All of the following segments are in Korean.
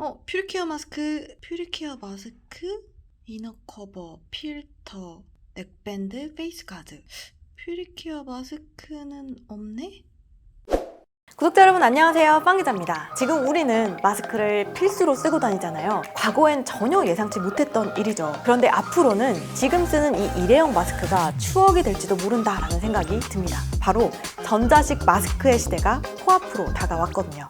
어, 퓨리케어 마스크, 퓨리케어 마스크, 이너 커버, 필터, 넥밴드, 페이스 가드. 퓨리케어 마스크는 없네? 구독자 여러분 안녕하세요. 빵기자입니다. 지금 우리는 마스크를 필수로 쓰고 다니잖아요. 과거엔 전혀 예상치 못했던 일이죠. 그런데 앞으로는 지금 쓰는 이 일회용 마스크가 추억이 될지도 모른다라는 생각이 듭니다. 바로 전자식 마스크의 시대가 코앞으로 다가왔거든요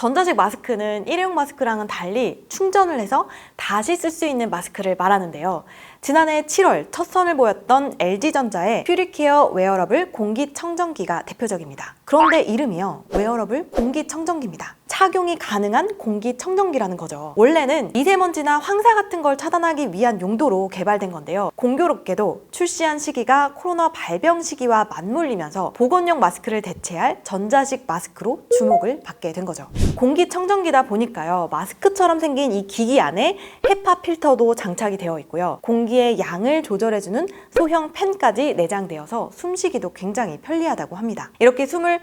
전자식 마스크는 일회용 마스크랑은 달리 충전을 해서 다시 쓸 수 있는 마스크를 말하는데요. 지난해 7월 첫 선을 보였던 LG전자의 퓨리케어 웨어러블 공기청정기가 대표적입니다. 그런데 이름이요. 웨어러블 공기청정기입니다. 착용이 가능한 공기청정기라는 거죠. 원래는 미세먼지나 황사 같은 걸 차단하기 위한 용도로 개발된 건데요. 공교롭게도 출시한 시기가 코로나 발병 시기와 맞물리면서 보건용 마스크를 대체할 전자식 마스크로 주목을 받게 된 거죠. 공기청정기다 보니까요. 마스크처럼 생긴 이 기기 안에 헤파 필터도 장착이 되어 있고요. 공기의 양을 조절해주는 소형 팬까지 내장되어서 숨쉬기도 굉장히 편리하다고 합니다. 이렇게 숨을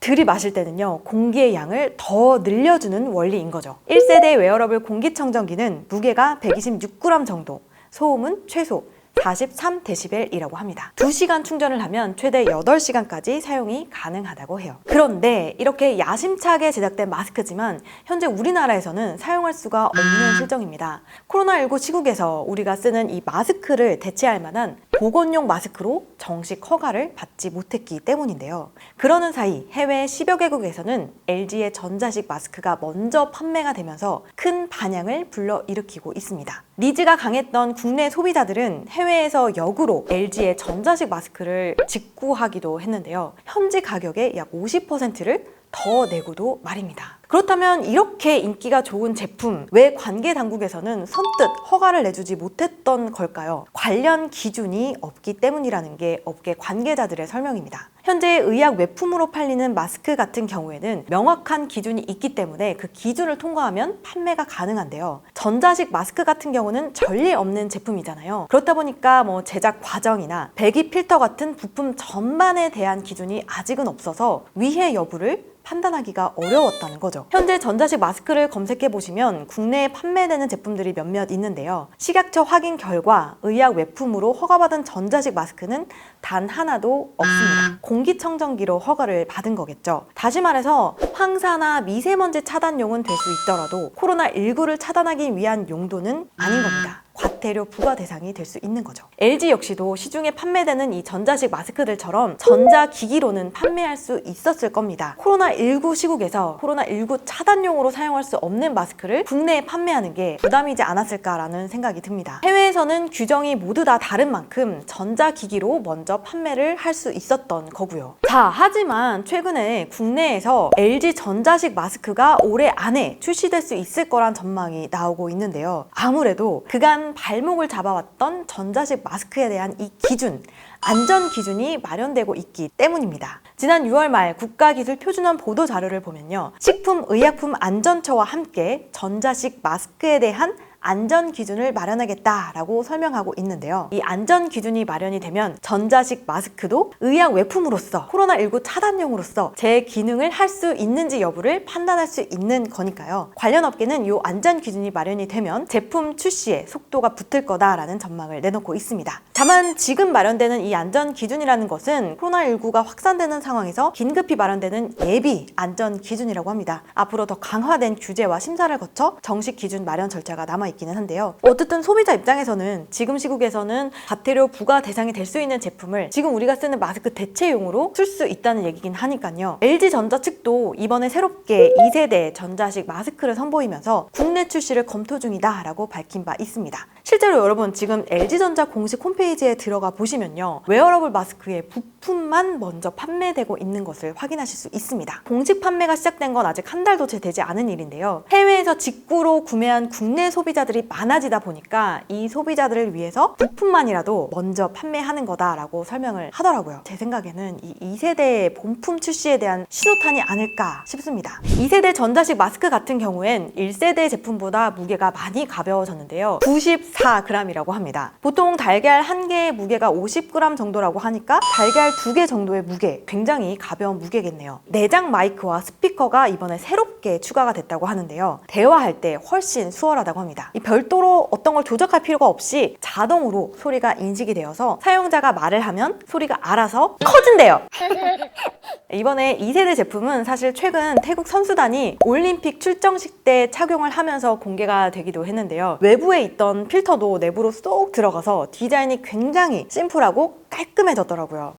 들이마실 때는요, 공기의 양을 더 늘려주는 원리인 거죠. 1세대 웨어러블 공기청정기는 무게가 126g 정도, 소음은 최소 43dB이라고 합니다. 2시간 충전을 하면 최대 8시간까지 사용이 가능하다고 해요. 그런데 이렇게 야심차게 제작된 마스크지만 현재 우리나라에서는 사용할 수가 없는 실정입니다. 코로나19 시국에서 우리가 쓰는 이 마스크를 대체할 만한 보건용 마스크로 정식 허가를 받지 못했기 때문인데요. 그러는 사이 해외 10여 개국에서는 LG의 전자식 마스크가 먼저 판매가 되면서 큰 반향을 불러일으키고 있습니다. 니즈가 강했던 국내 소비자들은 해외 에서 역으로 LG의 전자식 마스크를 직구하기도 했는데요. 현지 가격의 약 50%를 더 내고도 말입니다. 그렇다면 이렇게 인기가 좋은 제품 왜 관계 당국에서는 선뜻 허가를 내주지 못했던 걸까요? 관련 기준이 없기 때문이라는 게 업계 관계자들의 설명입니다. 현재 의약 외품으로 팔리는 마스크 같은 경우에는 명확한 기준이 있기 때문에 그 기준을 통과하면 판매가 가능한데요. 전자식 마스크 같은 경우는 전례 없는 제품이잖아요. 그렇다 보니까 뭐 제작 과정이나 배기 필터 같은 부품 전반에 대한 기준이 아직은 없어서 위해 여부를 판단하기가 어려웠다는 거죠. 현재 전자식 마스크를 검색해 보시면 국내에 판매되는 제품들이 몇몇 있는데요. 식약처 확인 결과 의약 외품으로 허가받은 전자식 마스크는 단 하나도 없습니다. 공기청정기로 허가를 받은 거겠죠. 다시 말해서 황사나 미세먼지 차단용은 될 수 있더라도 코로나19를 차단하기 위한 용도는 아닌 겁니다. 과태료 부과 대상이 될 수 있는 거죠. LG 역시도 시중에 판매되는 이 전자식 마스크들처럼 전자기기로는 판매할 수 있었을 겁니다. 코로나19 시국에서 코로나19 차단용으로 사용할 수 없는 마스크를 국내에 판매하는 게 부담이지 않았을까라는 생각이 듭니다. 해외에서는 규정이 모두 다 다른 만큼 전자기기로 먼저 판매를 할 수 있었던 거고요. 자, 하지만 최근에 국내에서 LG 전자식 마스크가 올해 안에 출시될 수 있을 거란 전망이 나오고 있는데요. 아무래도 그간 발목을 잡아왔던 전자식 마스크에 대한 이 기준, 안전 기준이 마련되고 있기 때문입니다. 지난 6월 말 국가기술표준원 보도 자료를 보면요. 식품의약품 안전처와 함께 전자식 마스크에 대한 안전 기준을 마련하겠다라고 설명하고 있는데요. 이 안전 기준이 마련이 되면 전자식 마스크도 의약 외품으로서 코로나19 차단용으로서 제 기능을 할 수 있는지 여부를 판단할 수 있는 거니까요. 관련 업계는 이 안전 기준이 마련이 되면 제품 출시에 속도가 붙을 거다라는 전망을 내놓고 있습니다. 다만 지금 마련되는 이 안전 기준이라는 것은 코로나19가 확산되는 상황에서 긴급히 마련되는 예비 안전 기준이라고 합니다. 앞으로 더 강화된 규제와 심사를 거쳐 정식 기준 마련 절차가 남아 있기는 한데요. 어쨌든 소비자 입장에서는 지금 시국에서는 과태료 부과 대상이 될 수 있는 제품을 지금 우리가 쓰는 마스크 대체용으로 쓸 수 있다는 얘기긴 하니까요. LG전자 측도 이번에 새롭게 2세대 전자식 마스크를 선보이면서 국내 출시를 검토 중이다 라고 밝힌 바 있습니다. 실제로 여러분 지금 LG전자 공식 홈페이지에 들어가 보시면요. 웨어러블 마스크의 부품만 먼저 판매되고 있는 것을 확인하실 수 있습니다. 공식 판매가 시작된 건 아직 한 달도 채 되지 않은 일인데요. 해외에서 직구로 구매한 국내 소비자 소비자들이 많아지다 보니까 이 소비자들을 위해서 부품만이라도 먼저 판매하는 거다라고 설명을 하더라고요. 제 생각에는 이 2세대 본품 출시에 대한 신호탄이 아닐까 싶습니다. 2세대 전자식 마스크 같은 경우엔 1세대 제품보다 무게가 많이 가벼워졌는데요. 94g이라고 합니다. 보통 달걀 한 개의 무게가 50g 정도라고 하니까 달걀 두 개 정도의 무게, 굉장히 가벼운 무게겠네요. 내장 마이크와 스피커가 이번에 새롭게 추가가 됐다고 하는데요. 대화할 때 훨씬 수월하다고 합니다. 이 별도로 어떤 걸 조작할 필요가 없이 자동으로 소리가 인식이 되어서 사용자가 말을 하면 소리가 알아서 커진대요. 이번에 2세대 제품은 사실 최근 태국 선수단이 올림픽 출정식 때 착용을 하면서 공개가 되기도 했는데요. 외부에 있던 필터도 내부로 쏙 들어가서 디자인이 굉장히 심플하고 깔끔해졌더라고요.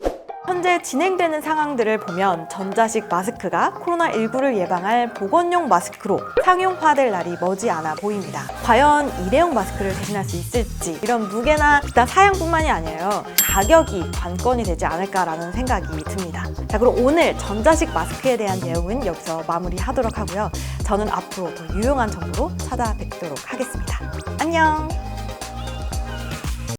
현재 진행되는 상황들을 보면 전자식 마스크가 코로나19를 예방할 보건용 마스크로 상용화될 날이 머지않아 보입니다. 과연 일회용 마스크를 대신할 수 있을지 이런 무게나 기타 사양뿐만이 아니에요. 가격이 관건이 되지 않을까라는 생각이 듭니다. 자 그럼 오늘 전자식 마스크에 대한 내용은 여기서 마무리하도록 하고요. 저는 앞으로 더 유용한 정보로 찾아뵙도록 하겠습니다. 안녕!